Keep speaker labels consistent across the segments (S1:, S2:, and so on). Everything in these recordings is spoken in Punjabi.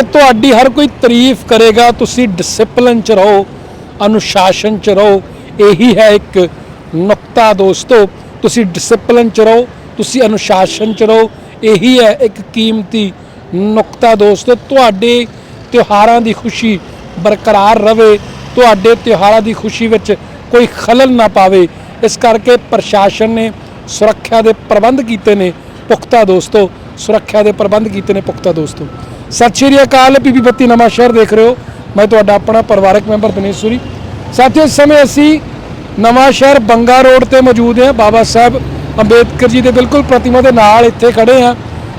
S1: ਕਿ ਤੁਹਾਡੀ ਹਰ ਕੋਈ ਤਾਰੀਫ ਕਰੇਗਾ, ਤੁਸੀਂ ਡਿਸਪਲਿਨ ਚ ਰਹੋ, ਅਨੁਸ਼ਾਸਨ ਚ ਰਹੋ, ਇਹੀ ਹੈ ਇੱਕ ਨੁਕਤਾ ਦੋਸਤੋ। ਤੁਸੀਂ ਡਿਸਪਲਿਨ ਚ ਰਹੋ, ਤੁਸੀਂ ਅਨੁਸ਼ਾਸਨ ਚ ਰਹੋ, ਇਹੀ ਹੈ ਇੱਕ ਕੀਮਤੀ ਨੁਕਤਾ ਦੋਸਤੋ। ਤੁਹਾਡੇ ਤਿਉਹਾਰਾਂ ਦੀ ਖੁਸ਼ੀ ਬਰਕਰਾਰ ਰਵੇ, ਤੁਹਾਡੇ ਤਿਉਹਾਰਾਂ ਦੀ ਖੁਸ਼ੀ ਵਿੱਚ ਕੋਈ ਖਲਲ ਨਾ ਪਾਵੇ। ਇਸ ਕਰਕੇ ਪ੍ਰਸ਼ਾਸਨ ਨੇ ਸੁਰੱਖਿਆ ਦੇ ਪ੍ਰਬੰਧ ਕੀਤੇ ਨੇ, ਪੁਖਤਾ ਦੋਸਤੋ। ਸੁਰੱਖਿਆ ਦੇ ਪ੍ਰਬੰਧ ਕੀਤੇ ਨੇ ਪੁਖਤਾ ਦੋਸਤੋ। ਸਤਿ ਸ਼੍ਰੀ ਅਕਾਲ ਪੀਪੀ ਬੱਤੀ ਨਵਾਂ ਸ਼ਹਿਰ ਦੇਖ ਰਹੇ ਹੋ। ਮੈਂ ਤੁਹਾਡਾ ਆਪਣਾ ਪਰਿਵਾਰਕ ਮੈਂਬਰ ਦਿਨੇਸ਼ ਸੂਰੀ। ਸਾਥੀਓ, ਇਸ ਸਮੇਂ ਅਸੀਂ ਨਵਾਂ ਸ਼ਹਿਰ ਬੰਗਾ ਰੋਡ ਤੇ ਮੌਜੂਦ ਹਾਂ। ਬਾਬਾ ਸਾਹਿਬ ਅੰਬੇਦਕਰ ਜੀ ਦੇ ਬਿਲਕੁਲ ਪ੍ਰਤਿਮਾ ਦੇ ਨਾਲ ਇੱਥੇ ਖੜੇ ਹਾਂ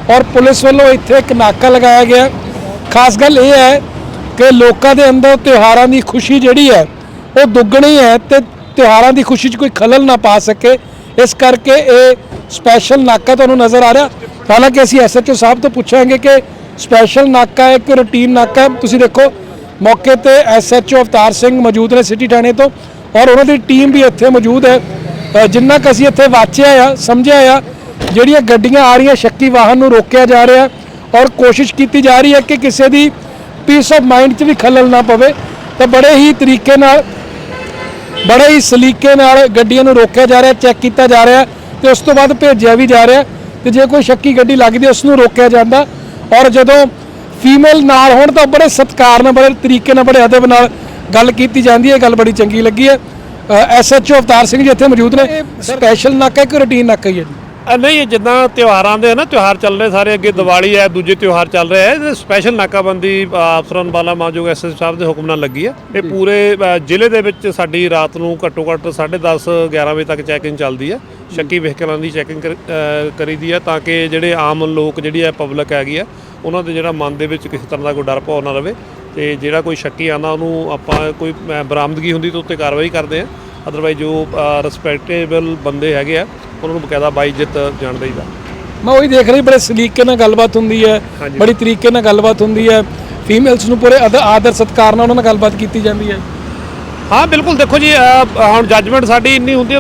S1: ਔਰ ਪੁਲਿਸ ਵੱਲੋਂ ਇੱਥੇ ਇੱਕ ਨਾਕਾ ਲਗਾਇਆ ਗਿਆ। ਖਾਸ ਗੱਲ ਇਹ ਹੈ ਕਿ ਲੋਕਾਂ ਦੇ ਅੰਦਰ ਤਿਉਹਾਰਾਂ ਦੀ ਖੁਸ਼ੀ ਜਿਹੜੀ ਹੈ, ਉਹ ਦੁੱਗਣੀ ਹੈ ਤੇ ਤਿਉਹਾਰਾਂ ਦੀ ਖੁਸ਼ੀ 'ਚ ਕੋਈ ਖਲਲ ਨਾ ਪਾ ਸਕੇ। ਇਸ ਕਰਕੇ ਇਹ ਸਪੈਸ਼ਲ ਨਾਕਾ ਤੁਹਾਨੂੰ ਨਜ਼ਰ ਆ ਰਿਹਾ। ਹਾਲਾਂਕਿ ਅਸੀਂ ਐਸਐਚਓ ਸਾਹਿਬ ਤੋਂ ਪੁੱਛਾਂਗੇ ਕਿ ਸਪੈਸ਼ਲ ਨਾਕਾ ਹੈ ਕਿ ਰੂਟੀਨ ਨਾਕਾ। ਹੈ ਤੁਸੀਂ ਦੇਖੋ, ਮੌਕੇ ਤੇ ਐਸਐਚਓ ਅਵਤਾਰ ਸਿੰਘ ਮੌਜੂਦ ਨੇ ਸਿਟੀ ਥਾਣੇ ਤੋਂ ਔਰ ਉਹਨਾਂ ਦੀ ਟੀਮ ਵੀ ਇੱਥੇ ਮੌਜੂਦ ਹੈ। ਜਿੰਨਾ ਕੁ ਅਸੀਂ ਇੱਥੇ ਵਾਚਿਆ ਆ, ਸਮਝਿਆ ਆ, ਜਿਹੜੀਆਂ ਗੱਡੀਆਂ ਆ ਰਹੀਆਂ, ਸ਼ੱਕੀ ਵਾਹਨ ਨੂੰ ਰੋਕਿਆ ਜਾ ਰਿਹਾ ਔਰ ਕੋਸ਼ਿਸ਼ ਕੀਤੀ ਜਾ ਰਹੀ ਹੈ ਕਿ ਕਿਸੇ ਦੀ ਪੀਸ ਆਫ ਮਾਈਂਡ 'ਚ ਵੀ ਖਲਲ ਨਾ ਪਵੇ। ਤਾਂ ਬੜੇ ਹੀ ਤਰੀਕੇ ਨਾਲ, ਬੜੇ ਹੀ ਸਲੀਕੇ ਨਾਲ ਗੱਡੀਆਂ ਨੂੰ ਰੋਕਿਆ ਜਾ ਰਿਹਾ, ਚੈੱਕ ਕੀਤਾ ਜਾ ਰਿਹਾ ਤੇ ਉਸ ਤੋਂ ਬਾਅਦ ਭੇਜਿਆ ਵੀ ਜਾ ਰਿਹਾ ਤੇ ਜੇ ਕੋਈ ਸ਼ੱਕੀ ਗੱਡੀ ਲੱਗਦੀ ਉਸ ਨੂੰ ਰੋਕਿਆ ਜਾਂਦਾ। ਔਰ ਜਦੋਂ ਫੀਮੇਲ ਨਾਲ ਹੋਣ ਤਾਂ ਬੜੇ ਸਤਿਕਾਰ ਨਾਲ ਬੜੇ ਤਰੀਕੇ ਨਾਲ ਬੜੇ ਅਦਬ ਨਾਲ ਗੱਲ ਕੀਤੀ ਜਾਂਦੀ ਹੈ। ਗੱਲ ਬੜੀ ਚੰਗੀ ਲੱਗੀ ਹੈ। ਐਸਐਚਓ ਅਵਤਾਰ ਸਿੰਘ ਜੀ ਇੱਥੇ ਮੌਜੂਦ ਨੇ। ਸਪੈਸ਼ਲ ਨਾਕਾ ਕਿ ਰੂਟੀਨ ਨਾਕਾ ਹੀ ਹੈ ਜੀ।
S2: ਅ, ਨਹੀਂ ਜਿੱਦਾਂ ਤਿਉਹਾਰਾਂ ਦੇ ਨਾ ਤਿਉਹਾਰ ਚੱਲ ਰਹੇ ਸਾਰੇ ਅੱਗੇ ਦੀਵਾਲੀ ਹੈ ਦੂਜੇ ਤਿਉਹਾਰ ਚੱਲ ਰਹੇ ਹੈ ਇਹ ਸਪੈਸ਼ਲ ਨਾਕਾਬੰਦੀ ਅ, ਅਫਸਰਾਂ ਵਾਲਾ ਮਾਜੂਗ ਐਸਐਸ ਸਾਹਿਬ ਦੇ ਹੁਕਮ ਨਾਲ ਲੱਗੀ ਹੈ। ਇਹ ਪੂਰੇ ਅ, ਜ਼ਿਲ੍ਹੇ ਦੇ ਵਿੱਚ ਸਾਡੀ ਰਾਤ ਨੂੰ ਘੱਟੋ ਘੱਟ 10:30 11 ਵਜੇ ਤੱਕ ਚੈਕਿੰਗ ਚੱਲਦੀ ਹੈ। ਸ਼ੱਕੀ ਵਹੀਕਲਾਂ ਦੀ ਚੈਕਿੰਗ ਕਰੀਦੀ ਹੈ ਤਾਂ ਕਿ ਜਿਹੜੇ ਆਮ ਲੋਕ ਜਿਹੜੀ ਹੈ ਪਬਲਿਕ ਹੈਗੀ ਆ ਉਹਨਾਂ ਦੇ ਜਿਹੜਾ ਮਨ ਦੇ ਵਿੱਚ ਕਿਸੇ ਤਰ੍ਹਾਂ ਦਾ ਕੋਈ ਡਰ ਭਾਵ ਨਾ ਰਵੇ ਤੇ ਜਿਹੜਾ ਕੋਈ ਸ਼ੱਕੀ ਆਉਂਦਾ ਉਹਨੂੰ ਆਪਾਂ ਕੋਈ ਅ, ਬਰਾਮਦਗੀ ਹੁੰਦੀ ਤਾਂ ਉੱਤੇ ਕਾਰਵਾਈ ਕਰਦੇ ਆ ਅਦਰਵਾਈਜ਼ ਜੋ ਰਿਸਪੈਕਟੇਬਲ ਬੰਦੇ ਹੈਗੇ ਆ ਉਹਨਾਂ ਨੂੰ ਬਕਾਇਦਾ ਬਾਈਜਤ ਜਾਣ ਦੇਈਦਾ।
S1: ਮੈਂ ਉਹੀ ਦੇਖ ਰਹੀ ਬੜੇ ਸਲੀਕੇ ਨਾਲ ਗੱਲਬਾਤ ਹੁੰਦੀ ਹੈ। ਬੜੀ ਤਰੀਕੇ ਨਾਲ ਗੱਲਬਾਤ ਹੁੰਦੀ ਹੈ। ਫੀਮੇਲਸ ਨੂੰ ਪੂਰੇ ਆਦਰ ਸਤਿਕਾਰ ਨਾਲ ਉਹਨਾਂ ਨਾਲ ਗੱਲਬਾਤ ਕੀਤੀ ਜਾਂਦੀ ਹੈ।
S2: ਹਾਂ ਬਿਲਕੁਲ ਦੇਖੋ ਜੀ ਹੁਣ ਜੱਜਮੈਂਟ ਸਾਡੀ ਇੰਨੀ ਹੁੰਦੀ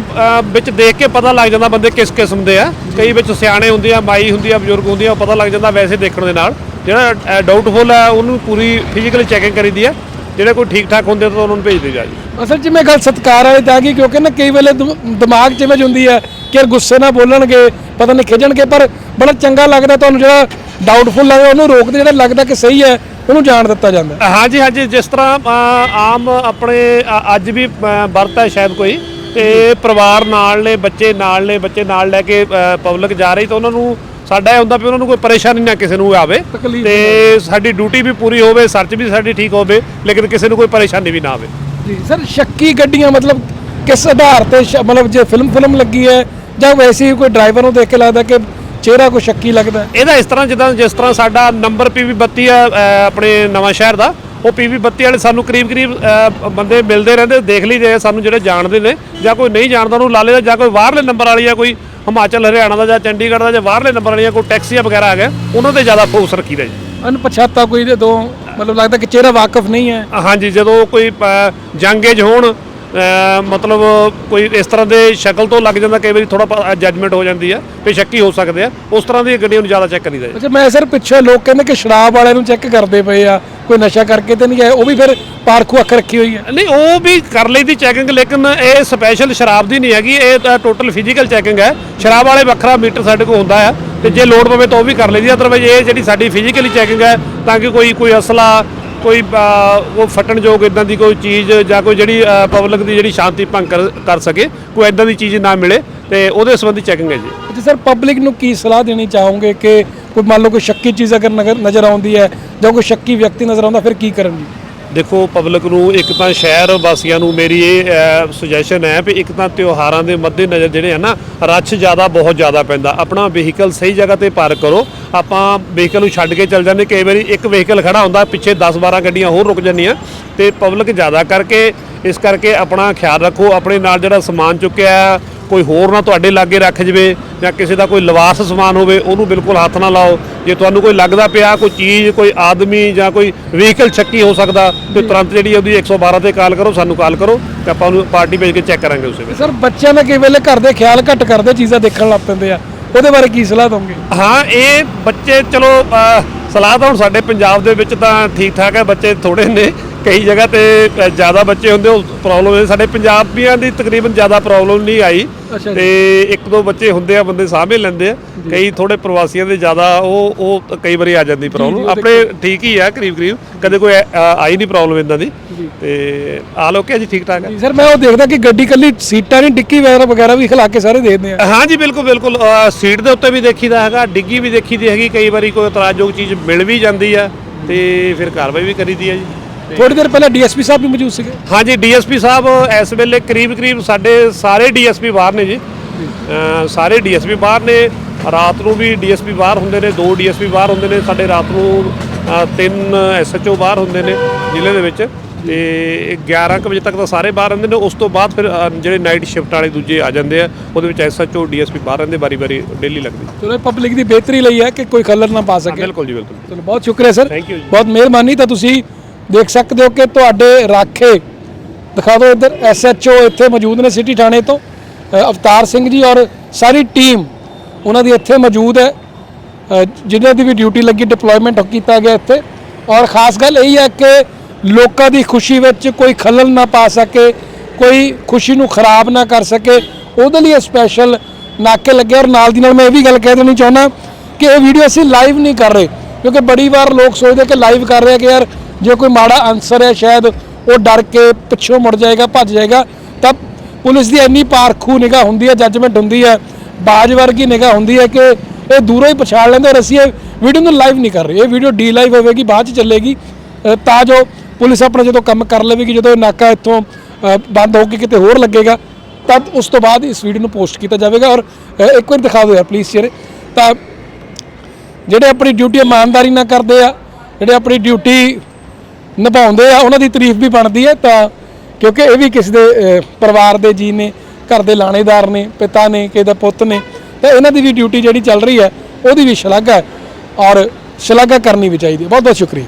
S2: ਵਿੱਚ ਦੇਖ ਕੇ ਪਤਾ ਲੱਗ ਜਾਂਦਾ ਬੰਦੇ ਕਿਸ ਕਿਸਮ ਦੇ ਆ। ਕਈ ਵਿੱਚ ਸਿਆਣੇ ਹੁੰਦੇ ਆ ਮਾਈ ਹੁੰਦੀ ਆ ਬਜ਼ੁਰਗ ਹੁੰਦੀ ਆ ਪਤਾ ਲੱਗ ਜਾਂਦਾ ਵੈਸੇ ਦੇਖਣ ਦੇ ਨਾਲ। ਜਿਹੜਾ ਡਾਊਟਫੁਲ ਹੈ ਉਹਨੂੰ ਪੂਰੀ ਫਿਜ਼ੀਕਲੀ ਚੈਕਿੰਗ ਕਰੀਦੀ ਆ। ਜਿਹੜੇ ਕੋਈ ਠੀਕ ਠਾਕ ਹੁੰਦੇ ਤਾਂ ਉਹਨਾਂ ਨੂੰ ਭੇਜ ਦੇ ਜਾ ਜੀ
S1: ਅਸਲ 'ਚ ਮੈਂ ਗੱਲ ਸਤਿਕਾਰ ਵਾਲੀ ਤਾਂ ਗਈ ਕਿਉਂਕਿ ਨਾ ਕਈ ਵੇਲੇ ਦਿਮ- ਦਿਮਾਗ 'ਚ ਇਮੇਜ ਹੁੰਦੀ ਹੈ ਕਿ ਯਾਰ ਗੁੱਸੇ ਨਾਲ ਬੋਲਣਗੇ ਪਤਾ ਨਹੀਂ ਖਿਜਣਗੇ ਪਰ ਬੜਾ ਚੰਗਾ ਲੱਗਦਾ ਤੁਹਾਨੂੰ ਜਿਹੜਾ ਡਾਊਟਫੁਲ ਲੱਗਦਾ ਉਹਨੂੰ ਰੋਕਦੇ ਜਿਹੜਾ ਲੱਗਦਾ ਕਿ ਸਹੀ ਹੈ ਉਹਨੂੰ ਜਾਣ ਦਿੱਤਾ ਜਾਂਦਾ।
S2: ਹਾਂਜੀ ਹਾਂਜੀ ਜਿਸ ਤਰ੍ਹਾਂ ਅ, ਆਮ ਆਪਣੇ ਅ, ਅੱਜ ਵੀ ਅ, ਵਰਤ ਹੈ ਸ਼ਾਇਦ ਕੋਈ ਤੇ ਪਰਿਵਾਰ ਨਾਲ ਨੇ ਬੱਚੇ ਨਾਲ ਨੇ ਬੱਚੇ ਨਾਲ ਲੈ ਕੇ ਪਬਲਿਕ ਜਾ ਰਹੀ ਤਾਂ ਉਹਨਾਂ ਨੂੰ ਸਾਡਾ ਇਹ ਹੁੰਦਾ ਵੀ ਉਹਨਾਂ ਨੂੰ ਕੋਈ ਪਰੇਸ਼ਾਨੀ ਨਾ ਕਿਸੇ ਨੂੰ ਆਵੇ
S1: ਤਕਲੀਫ
S2: ਤੇ ਸਾਡੀ ਡਿਊਟੀ ਵੀ ਪੂਰੀ ਹੋਵੇ ਸਰਚ ਵੀ ਸਾਡੀ ਠੀਕ ਹੋਵੇ ਲੇਕਿਨ ਕਿਸੇ ਨੂੰ ਕੋਈ ਪਰੇਸ਼ਾਨੀ ਵੀ ਨਾ ਆਵੇ
S1: ਜੀ ਸਰ ਸ਼ੱਕੀ ਗੱਡੀਆਂ ਮਤਲਬ ਕਿਸ ਆਧਾਰ ਤੇ ਸ਼- ਮਤਲਬ ਜੇ ਫਿਲਮ ਫਿਲਮ ਲੱਗੀ ਹੈ ਜਾਂ ਵੈਸੇ ਹੀ ਕੋਈ ਡਰਾਈਵਰ ਨੂੰ ਦੇਖ ਕੇ ਲੱਗਦਾ ਕਿ ਚਿਹਰਾ ਕੋਈ ਸ਼ੱਕੀ ਲੱਗਦਾ ਹੈ?
S2: ਇਹਦਾ ਇਸ ਤਰ੍ਹਾਂ ਜਿੱਦਾਂ ਜਿਸ ਤਰ੍ਹਾਂ ਸਾਡਾ ਨੰਬਰ ਪੀਵੀ 32 ਆ ਆਪਣੇ ਨਵਾਂ ਸ਼ਹਿਰ ਦਾ ਉਹ ਪੀਵੀ 32 ਵਾਲੇ ਸਾਨੂੰ ਕਰੀਬ ਕਰੀਬ ਬੰਦੇ ਮਿਲਦੇ ਰਹਿੰਦੇ ਦੇਖ ਲਈਦੇ ਆ ਸਾਨੂੰ ਜਿਹੜੇ ਜਾਣਦੇ ਨੇ ਜਾਂ ਕੋਈ ਨਹੀਂ ਜਾਣਦਾ ਉਹਨੂੰ ਲਾ ਲਈਦਾ ਜਾਂ ਕੋਈ ਬਾਹਰਲੇ ਨੰਬਰ ਵਾਲੀ ਆ ਕੋਈ ਹਿਮਾਚਲ ਹਰਿਆਣਾ ਦਾ ਜਾਂ ਚੰਡੀਗੜ੍ਹ ਦਾ ਜਾਂ ਬਾਹਰਲੇ ਨੰਬਰ ਵਾਲੀਆਂ ਕੋਈ ਟੈਕਸੀਆਂ ਵਗੈਰਾ ਆ ਗਏ ਉਹਨਾਂ ਤੇ ਜ਼ਿਆਦਾ ਫੋਕਸ ਰੱਖੀਦਾ ਜੀ।
S1: ਅਣਪਛਾਤਾ ਕੋਈ ਦੇ ਦੋ ਮਤਲਬ ਲੱਗਦਾ ਕਿ ਚਿਹਰਾ ਵਾਕਿਫ ਨਹੀਂ ਹੈ।
S2: ਹਾਂਜੀ ਜਦੋਂ ਕੋਈ ਜੰਗੇਜ ਹੋਣ ਮਤਲਬ ਕੋਈ ਇਸ ਤਰ੍ਹਾਂ ਦੇ ਸ਼ਕਲ ਤੋਂ ਲੱਗ ਜਾਂਦਾ ਕਈ ਵਾਰੀ ਥੋੜਾ ਜੱਜਮੈਂਟ ਹੋ ਜਾਂਦੀ ਹੈ ਵੀ ਸ਼ੱਕੀ ਹੋ ਸਕਦੇ ਆ ਉਸ ਤਰ੍ਹਾਂ ਦੀਆਂ ਗੱਡੀਆਂ ਨੂੰ ਜ਼ਿਆਦਾ ਚੈੱਕ ਕਰੀਦਾ
S1: ਅੱਛਾ ਮੈਂ ਸਰ ਪਿੱਛੇ ਲੋਕ ਕਹਿੰਦੇ ਕਿ ਸ਼ਰਾਬ ਵਾਲਿਆਂ ਨੂੰ ਚੈੱਕ ਕਰਦੇ ਪਏ ਆ ਕੋਈ ਨਸ਼ਾ ਕਰਕੇ ਤੇ ਨਹੀਂ ਆਏ ਉਹ ਵੀ ਫਿਰ ਪਾਰਖੂ ਅੱਖ ਰੱਖੀ ਹੋਈ ਹੈ
S2: ਨਹੀਂ ਉਹ ਵੀ ਕਰ ਲਈ ਦੀ ਚੈਕਿੰਗ ਲੇਕਿਨ ਇਹ ਸਪੈਸ਼ਲ ਸ਼ਰਾਬ ਦੀ ਨਹੀਂ ਹੈਗੀ ਇਹ ਤਾਂ ਟੋਟਲ ਫਿਜ਼ੀਕਲ ਚੈਕਿੰਗ ਹੈ। ਸ਼ਰਾਬ ਵਾਲੇ ਵੱਖਰਾ ਮੀਟਰ ਸਾਡੇ ਕੋਲ ਹੁੰਦਾ ਹੈ ਤੇ ਜੇ ਲੋਡ ਪਵੇ ਤਾਂ ਉਹ ਵੀ ਕਰ ਲਈਦੀ ਅਦਰਵਾਈਜ਼ ਇਹ ਜਿਹੜੀ ਸਾਡੀ ਫਿਜ਼ੀਕਲੀ ਚੈਕਿੰਗ ਹੈ ਤਾਂ ਕਿ ਕੋਈ ਕੋਈ ਅਸਲਾ ਕੋਈ ਉਹ ਫਟਣਯੋਗ ਇਦਾਂ ਦੀ ਕੋਈ ਚੀਜ਼ ਜਾਂ ਕੋਈ ਜਿਹੜੀ ਪਬਲਿਕ ਦੀ ਜਿਹੜੀ ਸ਼ਾਂਤੀ ਭੰਗ ਕਰ- ਕਰ ਸਕੇ, ਕੋਈ ਇਦਾਂ ਦੀ ਚੀਜ਼ ਨਾ ਮਿਲੇ, ਤੇ ਉਹਦੇ ਸੰਬੰਧੀ ਚੈਕਿੰਗ ਹੈ ਜੀ।
S1: ਅੱਛਾ ਸਰ ਪਬਲਿਕ ਨੂੰ ਕੀ ਸਲਾਹ ਦੇਣੀ ਚਾਹੋਗੇ ਕਿ ਕੋਈ ਮੰਨ ਲਓ ਕੋਈ ਸ਼ੱਕੀ ਚੀਜ਼ ਅਗਰ ਨਗਰ- ਨਜ਼ਰ ਆਉਂਦੀ ਹੈ ਜਾਂ ਕੋਈ ਸ਼ੱਕੀ ਵਿਅਕਤੀ ਨਜ਼ਰ ਆਉਂਦਾ, ਫਿਰ ਕੀ ਕਰਨ ਜੀ?
S2: ਦੇਖੋ ਪਬਲਿਕ ਨੂੰ ਇੱਕ ਤਾਂ ਸ਼ਹਿਰ ਵਾਸੀਆਂ ਨੂੰ ਮੇਰੀ ਇਹ ਸੁਜੈਸ਼ਨ ਹੈ ਵੀ ਇੱਕ ਤਾਂ ਤਿਉਹਾਰਾਂ ਦੇ ਮੱਦੇ ਨਜ਼ਰ ਜਿਹੜੇ ਆ ਨਾ, ਰੱਛ ਜ਼ਿਆਦਾ, ਬਹੁਤ ਜ਼ਿਆਦਾ ਪੈਂਦਾ। ਆਪਣਾ ਵਹੀਕਲ ਸਹੀ ਜਗ੍ਹਾ ਤੇ ਪਾਰਕ ਕਰੋ। ਆਪਾਂ ਵਹੀਕਲ ਨੂੰ ਛੱਡ ਕੇ ਚੱਲ ਜਾਂਦੇ। ਕਈ ਵਾਰੀ ਇੱਕ ਵਹੀਕਲ ਖੜਾ ਹੁੰਦਾ, ਪਿੱਛੇ 10 12 ਗੱਡੀਆਂ ਹੋਰ ਰੁਕ ਜਾਂਦੀਆਂ। ਤੇ ਪਬਲਿਕ ਜ਼ਿਆਦਾ ਕਰਕੇ, ਇਸ ਕਰਕੇ ਆਪਣਾ ਖਿਆਲ ਰੱਖੋ। ਆਪਣੇ ਨਾਲ ਜਿਹੜਾ ਸਮਾਨ ਚੁੱਕਿਆ ਕੋਈ ਹੋਰ ਨਾ ਤੁਹਾਡੇ ਲਾਗੇ ਰੱਖ ਜਵੇ ਜਾਂ ਕਿਸੇ ਦਾ ਕੋਈ ਲਿਬਾਸ ਸਮਾਨ ਹੋਵੇ ਉਹਨੂੰ ਬਿਲਕੁਲ ਹੱਥ ਨਾ ਲਾਓ। ਜੇ ਤੁਹਾਨੂੰ ਕੋਈ ਲੱਗਦਾ ਪਿਆ ਕੋਈ ਚੀਜ਼ ਕੋਈ ਆਦਮੀ ਜਾਂ ਕੋਈ ਵਹੀਕਲ ਸ਼ੱਕੀ ਹੋ ਸਕਦਾ ਤੇ ਤੁਰੰਤ ਜਿਹੜੀ ਉਹਦੀ 112 ਤੇ ਕਾਲ ਕਰੋ ਸਾਨੂੰ ਕਾਲ ਕਰੋ ਤੇ ਆਪਾਂ ਉਹਨੂੰ ਪਾਰਟੀ ਭੇਜ ਕੇ ਚੈੱਕ ਕਰਾਂਗੇ ਉਸੇ ਵੇਲੇ।
S1: ਸਰ ਬੱਚਿਆਂ ਦਾ ਕਈ ਵੇਲੇ ਘਰ ਦੇ ਖਿਆਲ ਘੱਟ ਕਰਦੇ ਚੀਜ਼ਾਂ ਦੇਖਣ ਲੱਗ ਪੈਂਦੇ ਆ। ਉਹਦੇ ਬਾਰੇ ਕੀ ਸਲਾਹ ਦੋਗੇ?
S2: ਹਾਂ ਇਹ ਬੱਚੇ ਚਲੋ ਸਲਾਹ ਤਾਂ ਹੁਣ ਸਾਡੇ ਪੰਜਾਬ ਦੇ ਵਿੱਚ ਤਾਂ ਠੀਕ ਠਾਕ ਹੈ ਬੱਚੇ ਥੋੜੇ ਨੇ। ਕਈ ਜਗ੍ਹਾ ਤੇ ਜ਼ਿਆਦਾ ਬੱਚੇ ਹੁੰਦੇ ਉਹ ਪ੍ਰੋਬਲਮ ਹੈ ਸਾਡੇ ਪੰਜਾਬੀਆਂ ਦੀ ਤਕਰੀਬਨ ਜ਼ਿਆਦਾ ਪ੍ਰੋਬਲਮ ਨਹੀਂ ਆਈ। ਤੇ ਇੱਕ ਦੋ ਬੱਚੇ ਹੁੰਦੇ ਆ ਬੰਦੇ ਸਾਹਮਣੇ ਲੈਂਦੇ ਆ। ਕਈ ਥੋੜੇ ਪ੍ਰਵਾਸੀਆਂ ਦੇ ਜ਼ਿਆਦਾ ਉਹ ਉਹ ਕਈ ਵਾਰੀ ਆ ਜਾਂਦੀ ਪ੍ਰੋਬਲਮ ਆਪਣੇ ਠੀਕ। ਹੀ ਆ ਕਰੀਬ ਕਰੀਬ ਕਦੇ ਕੋਈ ਆਈ ਨਹੀਂ ਪ੍ਰੋਬਲਮ ਇਦਾਂ ਦੀ। ਤੇ ਆ ਲੋਕੇ ਜੀ ਠੀਕ ਠਾਕ ਹੈ
S1: ਜੀ ਸਰ ਮੈਂ ਉਹ ਦੇਖਦਾ ਕਿ ਗੱਡੀ ਕੱਲੀ ਸੀਟਾਂ ਨਹੀਂ ਡਿੱਕੀ ਵਗੈਰਾ ਵਗੈਰਾ ਵੀ ਖਿਲਾ ਕੇ ਸਾਰੇ ਦੇ ਦਿੰਦੇ ਆ।
S2: ਹਾਂ ਜੀ ਬਿਲਕੁਲ ਬਿਲਕੁਲ। ਸੀਟ ਦੇ ਉੱਤੇ ਵੀ ਦੇਖੀਦਾ ਹੈਗਾ ਡਿੱਗੀ ਵੀ ਦੇਖੀਦੀ ਹੈਗੀ। ਕਈ ਵਾਰੀ ਕੋਈ ਇਤਰਾਜ਼ਯੋਗ ਚੀਜ਼ ਮਿਲ ਵੀ ਜਾਂਦੀ ਆ ਤੇ ਫਿਰ ਕਾਰਵਾਈ ਵੀ ਕਰੀਦੀ ਹੈ ਜੀ।
S1: ਥੋੜੀ ਦੇਰ ਪਹਿਲਾਂ ਡੀਐਸਪੀ ਸਾਹਿਬ ਵੀ ਮੌਜੂਦ ਸੀਗੇ।
S2: ਹਾਂਜੀ ਡੀਐਸਪੀ ਸਾਹਿਬ ਇਸ ਵੇਲੇ ਕਰੀਬ ਕਰੀਬ ਸਾਡੇ ਸਾਰੇ ਡੀਐਸਪੀ ਬਾਹਰ ਨੇ ਜੀ। ਸਾਰੇ ਡੀਐਸਪੀ ਬਾਹਰ ਨੇ। ਰਾਤ ਨੂੰ ਵੀ ਡੀਐਸਪੀ ਬਾਹਰ ਹੁੰਦੇ ਨੇ ਦੋ ਡੀਐਸਪੀ ਬਾਹਰ ਹੁੰਦੇ ਨੇ। ਸਾਡੇ ਰਾਤ ਨੂੰ ਤਿੰਨ ਐਸਐਚਓ ਬਾਹਰ ਹੁੰਦੇ ਨੇ ਜ਼ਿਲ੍ਹੇ ਦੇ ਵਿੱਚ। ਤੇ 11 ਕੁ ਵਜੇ ਤੱਕ ਤਾਂ ਸਾਰੇ ਬਾਹਰ ਰਹਿੰਦੇ ਨੇ। ਉਸ ਤੋਂ ਬਾਅਦ ਫਿਰ ਜਿਹੜੇ ਨਾਈਟ ਸ਼ਿਫਟ ਵਾਲੇ ਦੂਜੇ ਆ ਜਾਂਦੇ ਆ ਉਹਦੇ ਵਿੱਚ ਐਸਐਚਓ ਡੀਐਸਪੀ ਬਾਹਰ ਰਹਿੰਦੇ ਵਾਰੀ ਡੇਲੀ ਲੱਗਦੀ।
S1: ਚਲੋ ਪਬਲਿਕ ਦੀ ਬਿਹਤਰੀ ਲਈ ਹੈ ਕਿ ਕੋਈ ਖੱਲਰ ਨਾ ਪਾ ਸਕੇ।
S2: ਬਿਲਕੁਲ ਜੀ ਬਿਲਕੁਲ।
S1: ਚਲੋ ਬਹੁਤ ਸ਼ੁਕਰੀਆ ਸਰ।
S2: Thank you ਜੀ।
S1: ਬਹੁਤ ਮਿਹਰਬਾਨੀ। ਤਾਂ ਤੁਸੀਂ ਦੇਖ ਸਕਦੇ ਹੋ ਕਿ ਤੁਹਾਡੇ ਰਾਖੇ ਦਿਖਾ ਦਿਓ ਇੱਧਰ ਐਸਐਚਓ ਇੱਥੇ ਮੌਜੂਦ ਨੇ ਸਿਟੀ ਥਾਣੇ ਤੋਂ ਅਵਤਾਰ ਸਿੰਘ ਜੀ ਔਰ ਸਾਰੀ ਟੀਮ ਉਹਨਾਂ ਦੀ ਇੱਥੇ ਮੌਜੂਦ ਹੈ ਅ, ਜਿਨ੍ਹਾਂ ਦੀ ਵੀ ਡਿਊਟੀ ਲੱਗੀ ਡਿਪਲੋਇਮੈਂਟ ਕੀਤਾ ਗਿਆ ਇੱਥੇ। ਔਰ ਖਾਸ ਗੱਲ ਇਹ ਹੈ ਕਿ ਲੋਕਾਂ ਦੀ ਖੁਸ਼ੀ ਵਿੱਚ ਕੋਈ ਖਲਲ ਨਾ ਪਾ ਸਕੇ ਕੋਈ ਖੁਸ਼ੀ ਨੂੰ ਖਰਾਬ ਨਾ ਕਰ ਸਕੇ ਉਹਦੇ ਲਈ ਸਪੈਸ਼ਲ ਨਾਕੇ ਲੱਗੇ। ਔਰ ਨਾਲ ਦੀ ਨਾਲ ਮੈਂ ਇਹ ਵੀ ਗੱਲ ਕਹਿ ਦੇਣੀ ਚਾਹੁੰਦਾ ਕਿ ਇਹ ਵੀਡੀਓ ਅਸੀਂ ਲਾਈਵ ਨਹੀਂ ਕਰ ਰਹੇ ਕਿਉਂਕਿ ਬੜੀ ਵਾਰ ਲੋਕ ਸੋਚਦੇ ਕਿ ਲਾਈਵ ਕਰ ਰਹੇ ਕਿ ਯਾਰ ਜੇ ਕੋਈ ਮਾੜਾ ਆਨਸਰ ਹੈ, ਸ਼ਾਇਦ ਉਹ ਡਰ ਕੇ ਪਿੱਛੋਂ ਮੁੜ ਜਾਏਗਾ, ਭੱਜ ਜਾਏਗਾ, ਤਾਂ ਪੁਲਿਸ ਦੀ ਇੰਨੀ ਪਾਰਖੂ ਨਿਗਾਹ ਹੁੰਦੀ ਹੈ ਜੱਜਮੈਂਟ ਹੁੰਦੀ ਹੈ, ਬਾਜ ਵਰਗੀ ਨਿਗਾਹ ਹੁੰਦੀ ਹੈ ਕਿ ਇਹ ਦੂਰੋਂ ਹੀ ਪਛਾਣ ਲੈਂਦੇ ਔਰ ਅਸੀਂ ਇਹ ਵੀਡੀਓ ਨੂੰ ਲਾਈਵ ਨਹੀਂ ਕਰ ਰਹੇ। ਇਹ ਵੀਡੀਓ ਡੀ ਲਾਈਵ ਹੋਵੇਗੀ, ਬਾਅਦ ਚ ਚੱਲੇਗੀ। ਤਾਂ ਜੋ ਪੁਲਿਸ ਆਪਣਾ ਜਦੋਂ ਕੰਮ ਕਰ ਲਵੇਗੀ, ਜਦੋਂ ਇਹ ਨਾਕਾ ਇੱਥੋਂ ਬੰਦ ਹੋ ਕੇ ਕਿਤੇ ਹੋਰ ਲੱਗੇਗਾ ਤਦ ਉਸ ਤੋਂ ਬਾਅਦ ਇਸ ਵੀਡੀਓ ਨੂੰ ਪੋਸਟ ਕੀਤਾ ਜਾਵੇਗਾ। ਔਰ ਇੱਕ ਵਾਰ ਦਿਖਾ ਦਿਓ ਯਾਰ ਪਲੀਜ਼ ਚਿਹਰੇ ਤਾਂ ਜਿਹੜੇ ਆਪਣੀ ਡਿਊਟੀ ਇਮਾਨਦਾਰੀ ਨਾਲ ਕਰਦੇ ਆ, ਜਿਹੜੇ ਆਪਣੀ ਡਿਊਟੀ ਨਿਭਾਉਂਦੇ ਆ, ਉਹਨਾਂ ਦੀ ਤਾਰੀਫ ਵੀ ਬਣਦੀ ਹੈ ਤਾਂ, ਕਿਉਂਕਿ ਇਹ ਵੀ ਕਿਸੇ ਦੇ ਪਰਿਵਾਰ ਦੇ ਜੀ ਨੇ, ਘਰ ਦੇ ਲਾਣੇਦਾਰ ਨੇ, ਪਿਤਾ ਨੇ, ਕਿਸੇ ਦਾ ਪੁੱਤ ਨੇ, ਤਾਂ ਇਹਨਾਂ ਦੀ ਵੀ ਡਿਊਟੀ ਜਿਹੜੀ ਚੱਲ ਰਹੀ ਹੈ, ਉਹਦੀ ਵੀ ਸ਼ਲਾਘਾ ਔਰ ਸ਼ਲਾਘਾ ਕਰਨੀ ਵੀ ਚਾਹੀਦੀ ਹੈ। ਬਹੁਤ ਬਹੁਤ ਸ਼ੁਕਰੀਆ।